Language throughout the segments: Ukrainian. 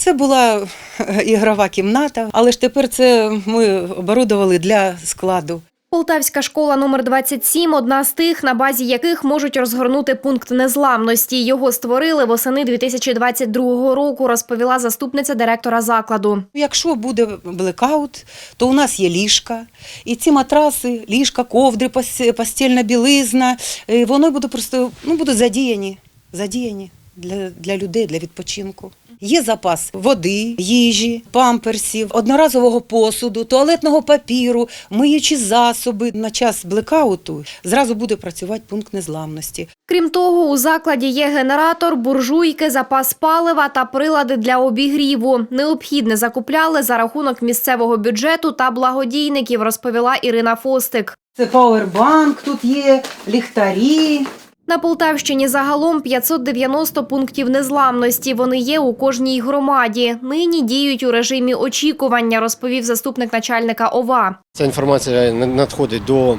Це була е, ігрова кімната, але ж тепер це ми оборудували для складу. Полтавська школа номер 27 – одна з тих, на базі яких можуть розгорнути пункт незламності. Його створили восени 2022 року, розповіла заступниця директора закладу. Якщо буде блекаут, то у нас є ліжка, і ці матраси, ліжка, ковдри, пос- постільна білизна, е, вони будуть просто ну, будуть задіяні, задіяні для, для людей, для відпочинку. Є запас води, їжі, памперсів, одноразового посуду, туалетного папіру, миючі засоби. На час блекауту зразу буде працювати пункт незламності. Крім того, у закладі є генератор, буржуйки, запас палива та прилади для обігріву. Необхідне закупляли за рахунок місцевого бюджету та благодійників, розповіла Ірина Фостик. Це пауербанк, тут є ліхтарі. На Полтавщині загалом 590 пунктів незламності. Вони є у кожній громаді. Нині діють у режимі очікування, розповів заступник начальника ОВА. Ця інформація на- надходить до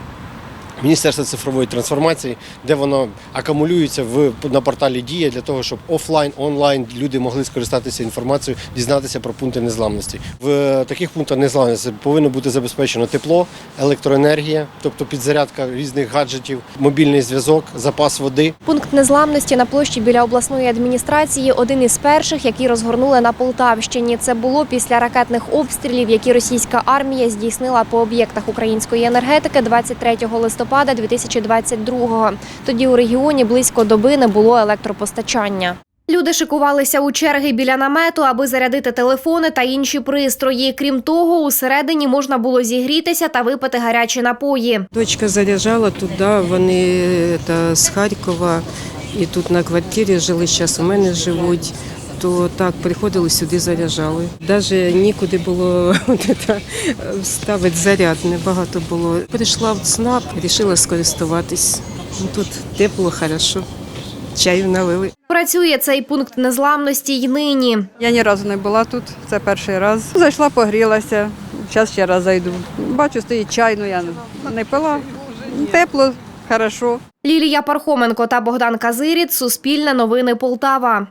Міністерства цифрової трансформації, де воно акумулюється в на порталі Дія для того, щоб офлайн, онлайн люди могли скористатися інформацією, дізнатися про пункти незламності. В е, таких пунктах незламності повинно бути забезпечено тепло, електроенергія, тобто підзарядка різних гаджетів, мобільний зв'язок, запас води. Пункт незламності на площі біля обласної адміністрації один із перших, які розгорнули на Полтавщині. Це було після ракетних обстрілів, які російська армія здійснила по об'єктах української енергетики 23 листопада 2022-го. Тоді у регіоні близько доби не було електропостачання. Люди шикувалися у черги біля намету, аби зарядити телефони та інші пристрої. Крім того, усередині можна було зігрітися та випити гарячі напої. Дочка заряджала туди, вони та, з Харкова і тут на квартирі жили, зараз у мене живуть. То так приходили сюди, заряджали. Навіть нікуди було ставити заряд, небагато було. Прийшла в ЦНАП, вирішила скористуватись. Ну, Тут тепло, хорошо. Чаю налили. Працює цей пункт незламності й нині. Я ні разу не була тут, це перший раз. Зайшла, погрілася, зараз ще раз зайду. Бачу, стоїть чай, ну я не пила. Тепло, хорошо. Лілія Пархоменко та Богдан Казиріт. Суспільне новини Полтава.